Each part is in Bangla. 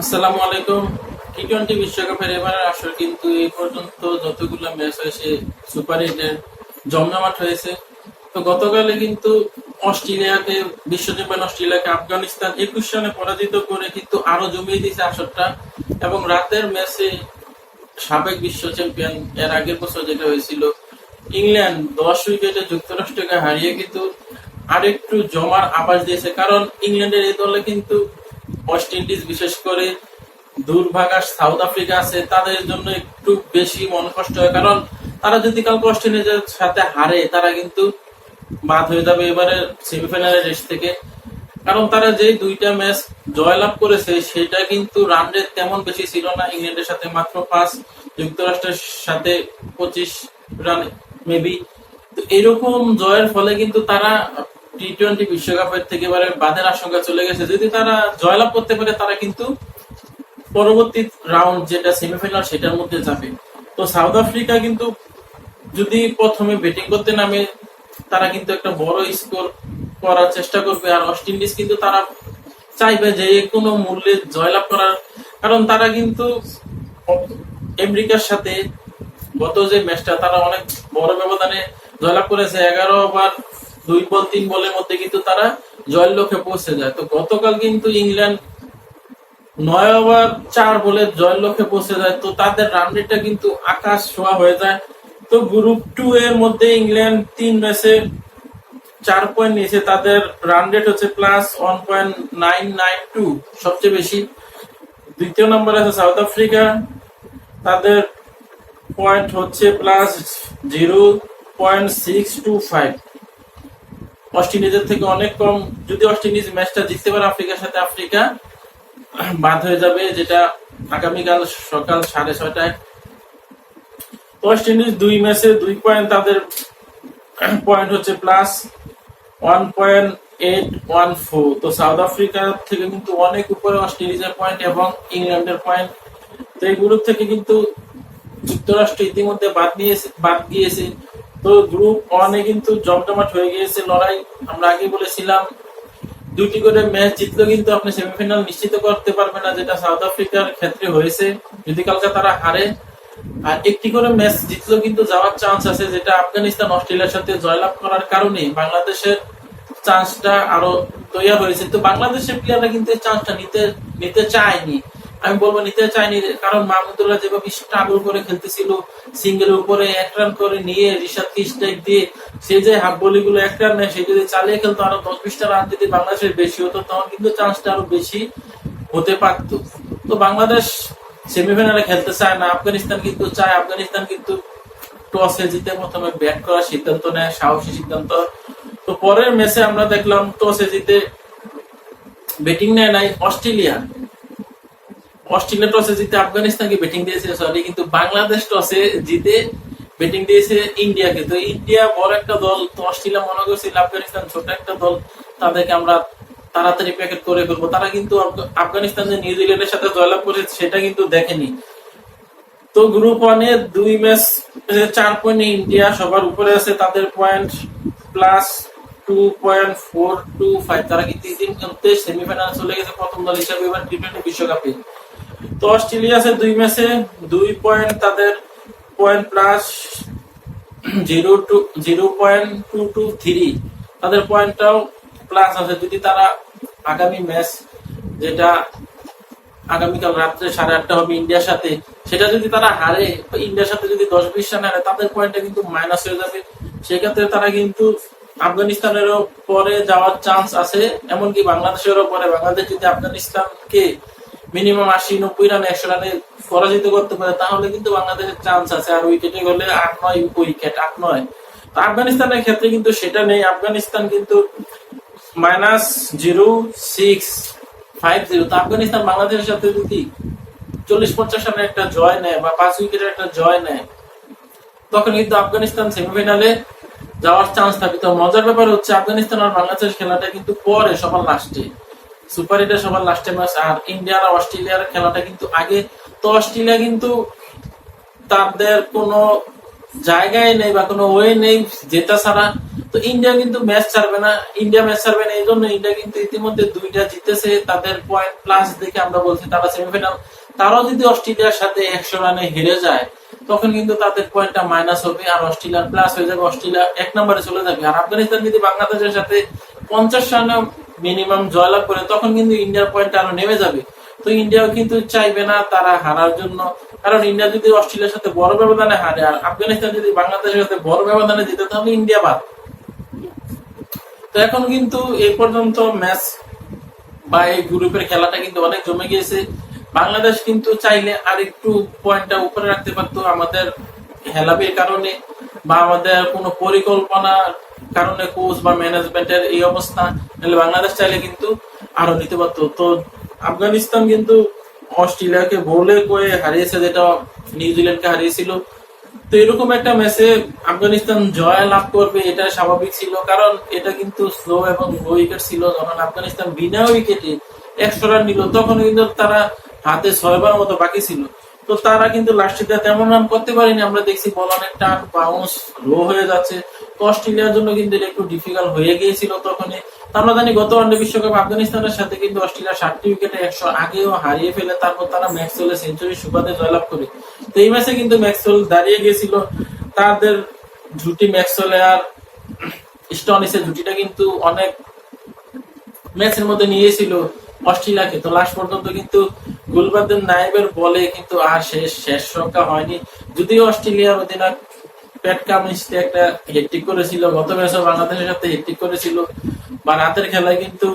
আসসালামু আলাইকুম। টি টোয়েন্টি বিশ্বকাপের এবারের আসর কিন্তু এই পর্যন্ত যতগুলো ম্যাচ হয়েছে সুপার এইটের জমজমাট হয়েছে। তো গতকালে কিন্তু অস্ট্রেলিয়াকে, বিশ্ব চ্যাম্পিয়ন অস্ট্রেলিয়াকে আফগানিস্তান একুশ রানে পরাজিত করে কিন্তু আরও জমিয়ে দিয়েছে আসরটা। এবং রাতের ম্যাচে সাবেক বিশ্ব চ্যাম্পিয়ন এর আগের বছর যেটা হয়েছিল, ইংল্যান্ড দশ উইকেটে যুক্তরাষ্ট্রকে হারিয়ে কিন্তু আরেকটু জমার আভাস দিয়েছে। কারণ ইংল্যান্ডের এই দলে কিন্তু ওয়েস্ট ইন্ডিজ বিশেষ করে দুর্ভাগা সাউথ আফ্রিকা আছে, তাদের জন্য একটু বেশি মন কষ্ট হয়। কারণ তারা যদি কালকে অস্ট্রেলিয়ার সাথে হারে, তারা কিন্তু বাদ হয়ে যাবে এবারে সেমিফাইনালের রেস থেকে। কারণ তারা যে দুইটা ম্যাচ জয়লাভ করেছে, সেটা কিন্তু রান রেট তেমন বেশি ছিল না ইংল্যান্ডের সাথে, মাত্র পাঁচ, যুক্তরাষ্ট্রের সাথে পঁচিশ রান মেবি তো এরকম জয়ের ফলে কিন্তু তারা টি টোয়েন্টি বিশ্বকাপের থেকে এবারে বাদের আশঙ্কা চলে গেছে। যদি তারা জয়লাভ করতে পারে, তারা কিন্তু পরবর্তী রাউন্ড যেটা সেমিফাইনাল সেটার মধ্যে যাবে। তো সাউথ আফ্রিকা কিন্তু যদি প্রথমে ব্যাটিং করতে নামে, তারা কিন্তু একটা বড় স্কোর করার চেষ্টা করবে। আর ওয়েস্ট ইন্ডিজ কিন্তু তারা চাইবে যে কোনো মূল্যে জয়লাভ করার। কারণ তারা কিন্তু আমেরিকার সাথে গত যে ম্যাচটা তারা অনেক বড় ব্যবধানে জয়লাভ করেছে। এগারো ওভার দুই বল তিন বলের মধ্যে কিন্তু তারা জয়ের লক্ষ্যে পৌঁছে যায়। তো গতকাল কিন্তু ইংল্যান্ড নয় ওভার চার বলে জয়ের লক্ষ্যে পৌঁছে যায়। তো তাদের রান রেটটা কিন্তু আকাশ ছোঁয়া হয়ে যায়। তো গ্রুপ টু এর মধ্যে ইংল্যান্ড তিন ম্যাচে চার পয়েন্ট নিয়েছে। তাদের রান রেট হচ্ছে plus one point nine nine two সবচেয়ে বেশি। দ্বিতীয় নম্বর আছে সাউথ আফ্রিকা তাদের পয়েন্ট হচ্ছে plus zero point six two five অস্ট্রেলিয়াদের থেকে অনেক কম, যদি অস্ট্রেলিয়াজ ম্যাচটা জিততে পারে আফ্রিকার সাথে, আফ্রিকা বাদ হয়ে যাবে, যেটা আগামীকাল সকাল সাড়ে ছয়টায়। ওয়েস্ট ইন্ডিজ দুই ম্যাচে দুই পয়েন্ট তাদের পয়েন্ট হচ্ছে plus one point eight one four তো সাউথ আফ্রিকা থেকে কিন্তু অনেক উপরে অস্ট্রেলিয়ার পয়েন্ট এবং ইংল্যান্ডের পয়েন্ট তো এই গ্রুপ থেকে কিন্তু যুক্তরাষ্ট্র ইতিমধ্যে বাদ নিয়েছে, বাদ গিয়েছে। তো গ্রুপ ওয়ানে কিন্তু জমজমাট হয়ে গিয়েছে, লড়াই আমরা আগে বলেছিলাম। দুটি করে ম্যাচ জিতলেও কিন্তু আপনি সেমিফাইনাল নিশ্চিত করতে পারবেন না, যেটা সাউথ আফ্রিকার ক্ষেত্রে হয়েছে। যদি কালকে তারা হারে, আর একটি করে ম্যাচ জিতলেও কিন্তু যাওয়ার চান্স আছে, যেটা আফগানিস্তান অস্ট্রেলিয়ার সাথে জয়লাভ করার কারণে বাংলাদেশের চান্সটা আরও তৈরি হয়েছে। তো বাংলাদেশের প্লেয়াররা কিন্তু চান্সটা নিতে নিতে চায়নি। আমি বলব নিতে চাইনি, কারণ মাহমুদুল্লাহ যেভাবে স্ট্রাগল করে খেলতেছিল সিঙ্গেল উপরে এক রান করে নিয়ে রিশাদকে স্ট্রাইক দিয়ে সে যে হাফ বলি গুলো এক রান নেয়, সে যদি চালিয়ে খেলতো আরও দশ বিশটা রান যদি বাংলাদেশের বেশি হতো, তখন কিন্তু চান্সটা আরও বেশি হতে পারতো। তো বাংলাদেশ সেমিফাইনালে খেলতে চায় না, আফগানিস্তান কিন্তু চায়, আফগানিস্তান কিন্তু টসে জিতে প্রথমে ব্যাট করার সিদ্ধান্ত নেয়, সাহসী সিদ্ধান্ত। তো পরের ম্যাচে আমরা দেখলাম টসে জিতে ব্যাটিং নেয় নাই অস্ট্রেলিয়া অস্ট্রেলিয়া টসে জিতে আফগানিস্তানকে ব্যাটিং দিয়েছে সরি কিন্তু বাংলাদেশ টসে জিতে ব্যাটিং দিয়েছে ইন্ডিয়াকে। তো ইন্ডিয়া বড় একটা দল, তো অস্ট্রেলিয়া মনে করছিল আফগানিস্তান ছোট একটা দল, তাদেরকে আমরা তাড়াতাড়ি প্যাকেট করে ফেলব। তারা কিন্তু আফগানিস্তান যে নিউজিল্যান্ডের সাথে জয়লাভ করেছে, সেটা কিন্তু দেখেনি। তো গ্রুপ ওয়ানে দুই ম্যাচ চার পয়েন্ট ইন্ডিয়া সবার উপরে আছে, তাদের point plus two point four two five তারা কিন্তু ইতিমধ্যে সেমিফাইনাল চলে গেছে প্রথম দল হিসাবে, এবার টি টোয়েন্টি বিশ্বকাপে। তো অস্ট্রেলিয়া আছে দুই ম্যাচে, দুই পয়েন্ট তাদের point plus zero two zero point two two three তাদের পয়েন্টটাও প্লাস আছে। যদি তারা আগামী ম্যাচ যেটা আগামীকাল রাত্রে সাড়ে আটটা হবে ইন্ডিয়ার সাথে, সেটা যদি তারা হারে ইন্ডিয়ার সাথে যদি দশ বিশ রান হারে, তাদের পয়েন্টটা কিন্তু মাইনাস হয়ে যাবে। সেক্ষেত্রে তারা কিন্তু আফগানিস্তানেরও পরে যাওয়ার চান্স আছে, এমনকি বাংলাদেশেরও পরে। বাংলাদেশ যদি আফগানিস্তানকে মিনিমাম আশি, নব্বই রান একশো রানে পরাজিত করতে পারে, তাহলে কিন্তু বাংলাদেশের চান্স আছে। আর উইকেটে গেলে আট, নয় উইকেট আট, নয়। আফগানিস্তানের ক্ষেত্রে কিন্তু সেটা নেই। আফগানিস্তান কিন্তু minus zero six five zero তো আফগানিস্তান বাংলাদেশের সাথে যদি চল্লিশ, পঞ্চাশ রানের একটা জয় নেয় বা পাঁচ উইকেটের একটা জয় নেয়, তখন কিন্তু আফগানিস্তান সেমিফাইনালে যাওয়ার চান্স থাকে। তো মজার ব্যাপার হচ্ছে আফগানিস্তান আর বাংলাদেশের খেলাটা কিন্তু পরে, সবার লাস্টে সুপার এটা সবার লাস্টে ম্যাচ আর ইন্ডিয়া আর অস্ট্রেলিয়ার খেলাটা কিন্তু আগে। তো অস্ট্রেলিয়া কিন্তু তাদের কোনো জায়গায় নেই বা কোনো ওয়ে নেই জেতা ছাড়া। তো ইন্ডিয়া কিন্তু ম্যাচ ছাড়বে না। ইন্ডিয়া ম্যাচ ছাড়বে না এই জন্য ইন্ডিয়া কিন্তু ইতিমধ্যে দুইটা জিতেছে। তাদের পয়েন্ট প্লাস দেখে আমরা বলছি তারা সেমিফাইনাল তারাও যদি অস্ট্রেলিয়ার সাথে একশো রানে হেরে যায়, তখন কিন্তু তাদের পয়েন্টটা মাইনাস হবে। আর অস্ট্রেলিয়ার প্লাস হয়ে যাবে। অস্ট্রেলিয়া এক নম্বরে চলে যাবে। আর আফগানিস্তান যদি বাংলাদেশের সাথে পঞ্চাশ রানে মিনিমাম জয়লাভ করে তখন কিন্তু ইন্ডিয়ার পয়েন্ট আরও নেমে যাবে। তো ইন্ডিয়াও কিন্তু চাইবে না তারা হারার জন্য। কারণ ইন্ডিয়া যদি অস্ট্রেলিয়ার সাথে বড় ব্যবধানে হারে আর আফগানিস্তান যদি বাংলাদেশের সাথে বড় ব্যবধানে দিতে তাহলে ইন্ডিয়া বাদ। তো এখন কিন্তু এই পর্যন্ত ম্যাচ বা এই গ্রুপের খেলাটা কিন্তু অনেক জমে গিয়েছে। বাংলাদেশ কিন্তু চাইলে আর একটু পয়েন্টটা উপরে রাখতে পারতো আমাদের হেলাবির কারণে। বা আমাদের কোনো পরিকল্পনার কারণে কোচ বা ম্যানেজমেন্টের এই অবস্থা বাংলাদেশ চাইলে কিন্তু আরও নিতে পারতো। তো আফগানিস্তান কিন্তু অস্ট্রেলিয়াকে বলে করে হারিয়েছে, যেটা নিউজিল্যান্ডকে হারিয়েছিল। তো এরকম একটা ম্যাচে আফগানিস্তান জয় লাভ করবে, এটা স্বাভাবিক ছিল, কারণ এটা কিন্তু স্লো এবং লো উইকেট ছিল। যখন আফগানিস্তান বিনা উইকেটে একশো রান নিল, তখন কিন্তু তারা হাতে ছয়বার মতো বাকি ছিল। তো তারা কিন্তু লাস্টে তেমন রান করতে পারেনি, আমরা দেখছি বল অনেক টান বাউন্স লো হয়ে যাচ্ছে। তো অস্ট্রেলিয়ার জন্য কিন্তু এটা একটু ডিফিকাল্ট হয়ে গিয়েছিল তখনই। আমরা জানি গত ওয়ানডে বিশ্বকাপ আফগানিস্তানের সাথে কিন্তু অস্ট্রেলিয়া ষাটটি উইকেটে একশো আগেও হারিয়ে ফেলে, তারপর তারা ম্যাক্সওয়েলের সেঞ্চুরি সুবাদে জয়লাভ করে। তো এই ম্যাচে কিন্তু ম্যাক্সওয়েল দাঁড়িয়ে গিয়েছিল। তাদের জুটি ম্যাক্সওয়েল আর স্টনিসের জুটিটা কিন্তু অনেক ম্যাচের মধ্যে নিয়েছিল। অস্ট্রেলিয়াকে তো লাস্ট পর্যন্ত কিন্তু গুলবাদের নাইবের বলে কিন্তু আর শেষ শেষ সংখ্যা হয়নি। যদিও অস্ট্রেলিয়ার অধিনায়ক প্যাট কামিন্সকে একটা হেট্রিক করেছিল, গত ম্যাচে বাংলাদেশের সাথে হেট্রিক করেছিল। বা রাতের খেলায় কিন্তু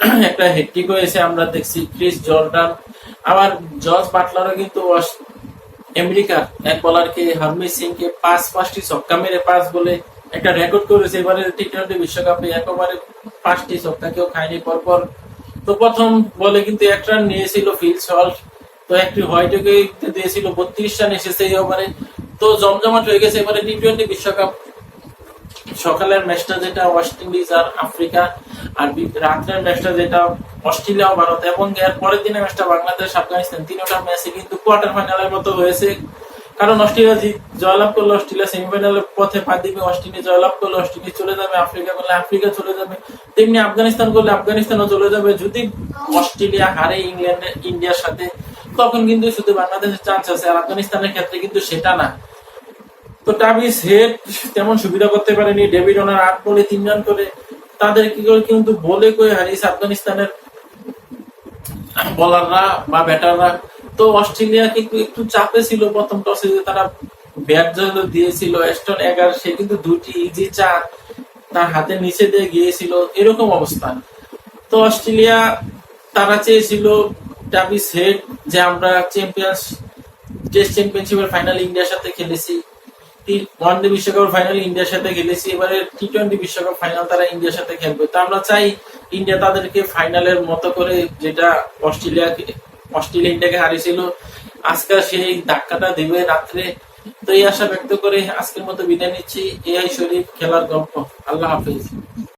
একটা হেট্রিক হয়েছে, আমরা দেখছি ক্রিস জর্ডান। আবার জর্জ বাটলারও কিন্তু আমেরিকার এক বলারকে হারমিত সিংকে পাঁচ পাঁচটি ছক্কা মেরে পাঁচ বলে একটা রেকর্ড করেছে। এবারে টি টোয়েন্টি বিশ্বকাপে একেবারে পাঁচটি ছক্কা কেউ খায়নি। পরপর তো প্রথম বলে কিন্তু এক রান নিয়েছিল ফিল সল্ট, তো একটি হোয়াইটকে দিয়েছিল বত্রিশ রান এসেছে এই ওভারে তো জমজমাট হয়ে গেছে। এবারে টি টোয়েন্টি বিশ্বকাপ সকালের ম্যাচটা যেটা ওয়েস্ট ইন্ডিজ আর আফ্রিকা আর রাত্রের ম্যাচটা যেটা অস্ট্রেলিয়া ও ভারত, এবং এর পরের দিনের ম্যাচটা বাংলাদেশ, আফগানিস্তান, তিনটা ম্যাচে কিন্তু কোয়ার্টার ফাইনালের মতো হয়েছে। কারণ অস্ট্রেলিয়া জয়লাভ করলে অস্ট্রেলিয়া সেমিফাইনালের পথে পা দিবে অস্ট্রেলিয়া জয়লাভ করলে অস্ট্রেলিয়া চলে যাবে, আফ্রিকা করলে আফ্রিকা চলে যাবে। তেমনি আফগানিস্তান করলে আফগানিস্তানও চলে যাবে। যদি অস্ট্রেলিয়া হারে ইংল্যান্ড, ইন্ডিয়ার সাথে, তখন কিন্তু শুধু বাংলাদেশের চান্স আছে, আর আফগানিস্তানের ক্ষেত্রে কিন্তু সেটা না। তো টাবিস হেড তেমন সুবিধা করতে পারেনি, ডেভিড ওনার আট বলে তিন রান করে। তাদের কি করে কিন্তু বলে করে হারিয়েছে আফগানিস্তানের বলাররা বা ব্যাটাররা তো অস্ট্রেলিয়া কিন্তু একটু চাপে ছিল প্রথম টসে যে তারা ব্যাট যেহেতু দিয়েছিল এস্টন এগার সে কিন্তু দুটি ইজি চার তার হাতের নিচে দিয়ে গিয়েছিল, এরকম অবস্থা। তো অস্ট্রেলিয়া তারা চেয়েছিল টাবিস হেড যে আমরা চ্যাম্পিয়ন্স টেস্ট চ্যাম্পিয়নশিপের ফাইনাল ইন্ডিয়ার সাথে খেলেছি। ওয়ান ডে বিশ্বকাপ ফাইনাল ইন্ডিয়ার সাথে খেলেছি, এবারে টি টোয়েন্টি বিশ্বকাপ ফাইনাল তারা ইন্ডিয়ার সাথে খেলবে। তো আমরা চাই ইন্ডিয়া তাদেরকে ফাইনালের মতো করে, যেটা অস্ট্রেলিয়াকে অস্ট্রেলিয়া ইন্ডিয়াকে হারিয়েছিল। আজকে সেই ধাক্কাটা দিবে রাত্রে। তো এই আশা ব্যক্ত করে আজকের মতো বিদায় নিচ্ছি। এআই শরীফ খেলার গল্প। আল্লাহ হাফিজ।